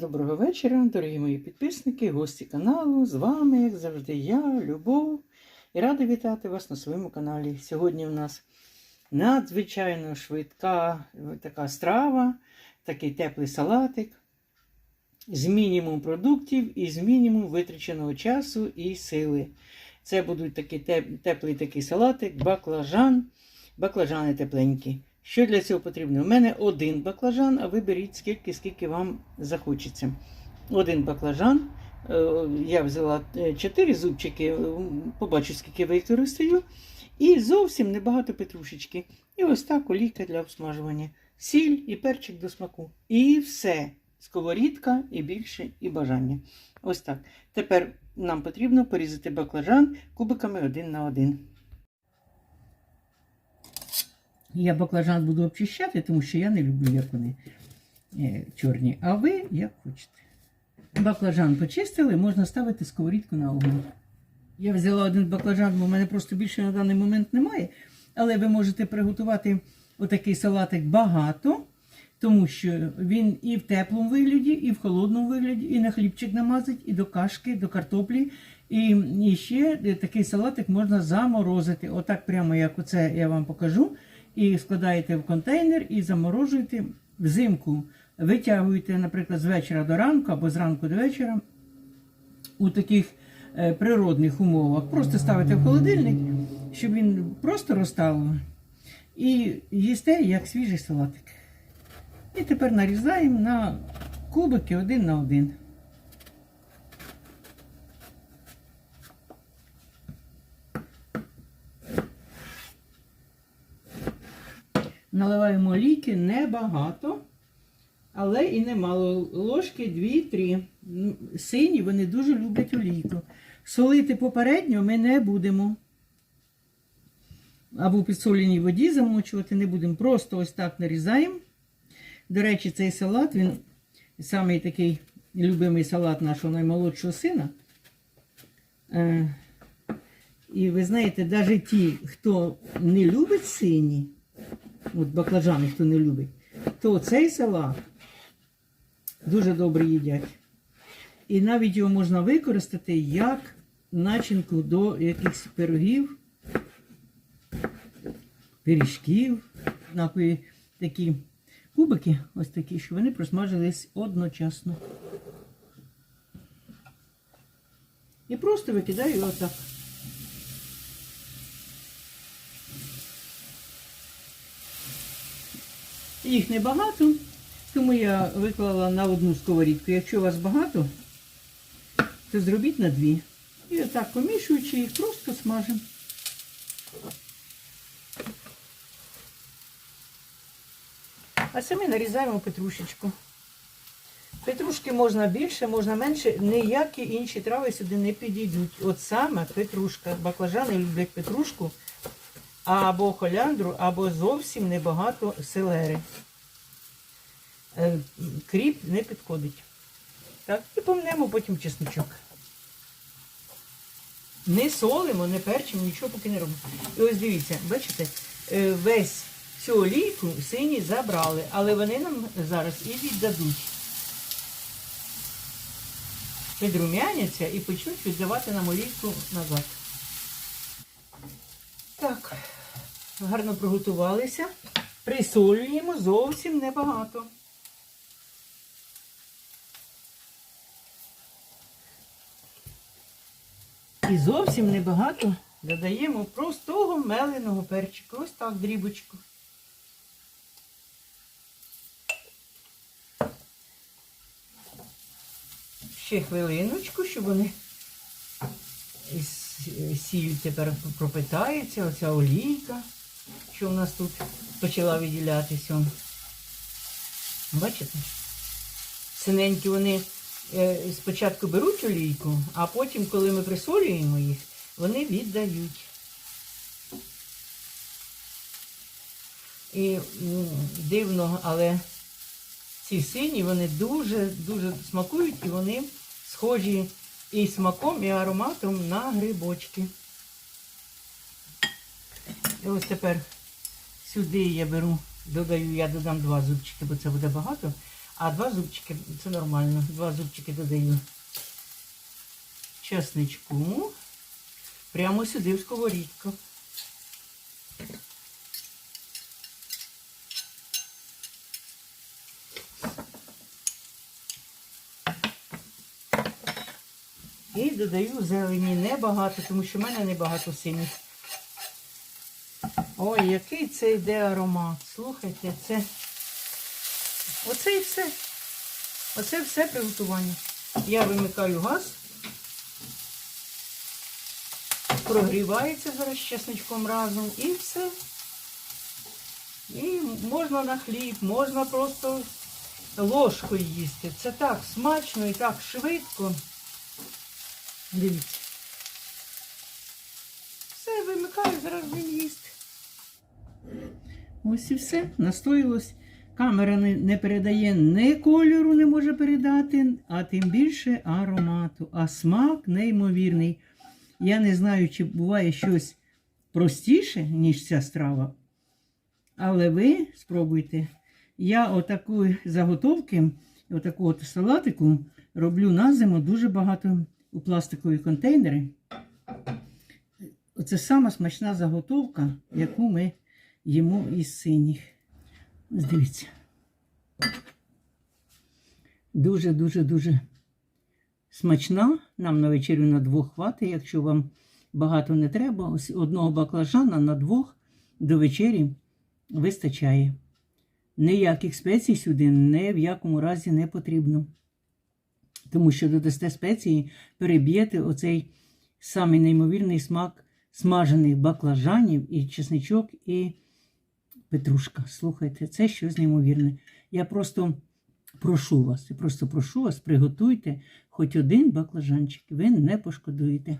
Доброго вечора, дорогі мої підписники, гості каналу. З вами, як завжди, я, Любов, і рада вітати вас на своєму каналі. Сьогодні в нас надзвичайно швидка е, така страва, такий теплий салатик з мінімум продуктів і з мінімум витраченого часу і сили. Це будуть такі теплий такий салатик, баклажан, баклажани тепленькі. Що для цього потрібно? У мене один баклажан, а ви беріть скільки, скільки вам захочеться. Один баклажан. Е, Я взяла 4 зубчики, е, побачу, скільки використаю. І зовсім небагато петрушечки. І ось так олійка для обсмажування. Сіль і перчик до смаку. І все. Сковорідка і більше, і бажання. Ось так. Тепер нам потрібно порізати баклажан кубиками один на один. Я баклажан буду обчищати, тому що я не люблю, як вони е, чорні. А ви як хочете. Баклажан почистили, можна ставити сковорідку на огонь. Я взяла один баклажан, бо в мене просто більше на даний момент немає. Але ви можете приготувати отакий салатик багато, тому що він і в теплому вигляді, і в холодному вигляді, і на хлібчик намазать, і до кашки, до картоплі. І, і ще такий салатик можна заморозити. Отак прямо як оце я вам покажу. І складаєте в контейнер і заморожуєте взимку. Витягуєте, наприклад, з вечора до ранку або з ранку до вечора у таких е, природних умовах. Просто ставите в холодильник, щоб він просто розтав. І їсте як свіжий салатик. І тепер нарізаємо на кубики один на один. Наливаємо олійки небагато, але і немало. Ложки 2-3. Ну, Сині вони дуже люблять олійку. Солити попередньо ми не будемо. Або в підсоленій воді замочувати не будемо. Просто ось так нарізаємо. До речі, цей салат, він самий такий любимий салат нашого наймолодшого сина. Е, і ви знаєте, навіть ті, хто не любить сині, от баклажани, хто не любить, то цей салат дуже добре їдять. І навіть його можна використати як начинку до якихось пирогів, пиріжків, однакові такі кубики, ось такі, що вони просмажились одночасно. І просто викидаю його так. Їх небагато, тому я виклала на одну сковорідку. Якщо у вас багато, то зробіть на дві. І отак помішуючи їх, просто смажимо. А самі нарізаємо петрушечку. Петрушки можна більше, можна менше, ніякі інші трави сюди не підійдуть. От саме петрушка. Баклажани люблять петрушку або холяндру, або зовсім небагато селери. Е, Кріп не підходить. Так, і помнемо потім чесночок. Не солимо, не перчимо, нічого поки не робимо. І ось дивіться, бачите, е, весь всю олійку сині забрали, але вони нам зараз і віддадуть. Підрумяняться і почнуть віддавати нам олійку назад. Так, гарно приготувалися. Присолюємо зовсім небагато. І зовсім небагато додаємо простого меленого перчика. Ось так дрібочку. Ще хвилиночку, щоб вони сіль тепер пропитається, оця олійка, що в нас тут почала виділятися. Бачите? Синенькі вони е, спочатку беруть олійку, а потім, коли ми присолюємо їх, вони віддають. І дивно, але ці сині, вони дуже-дуже смакують і вони схожі і смаком, і ароматом на грибочки. І ось тепер сюди я беру, додаю, я додам два зубчики, бо це буде багато. А два зубчики це нормально. Два зубчики додаю. Чесничку. Прямо сюди в сковорідку. І додаю зелені небагато, тому що в мене небагато синіх. Ой, який це йде аромат. Слухайте, це. Оце і все. Оце все приготування. Я вимикаю газ. Прогрівається зараз з чесничком разом і все. І можна на хліб, можна просто ложкою їсти. Це так смачно і так швидко. Дивіться. Все, вимикаю, зараз будемо їсти. Ось і все. Настоїлось. Камера не, не передає ні кольору, не може передати, а тим більше аромату. А смак неймовірний. Я не знаю, чи буває щось простіше, ніж ця страва. Але ви спробуйте. Я отаку заготовки, отаку от салатику роблю на зиму дуже багато у пластикові контейнери. Оце сама смачна заготовка, яку ми їмо із синіх. Ось Дивіться. Дуже-дуже-дуже смачна. Нам на вечерю на двох хватить, якщо вам багато не треба. Ось одного баклажана на двох до вечері вистачає. Ніяких спецій сюди ні в якому разі не потрібно. Тому що додасте спеції, переб'єте оцей самий неймовірний смак смажених баклажанів і чесничок, і петрушка. Слухайте, це щось неймовірне. Я просто прошу вас, я просто прошу вас, приготуйте хоч один баклажанчик, ви не пошкодуєте.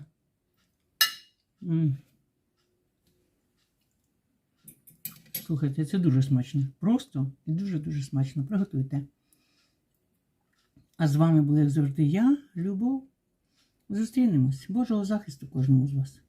Слухайте, це дуже смачно. Просто і дуже-дуже смачно. Приготуйте. А з вами була, як завжди, я, Любов. Зустрінемось. Божого захисту кожному з вас.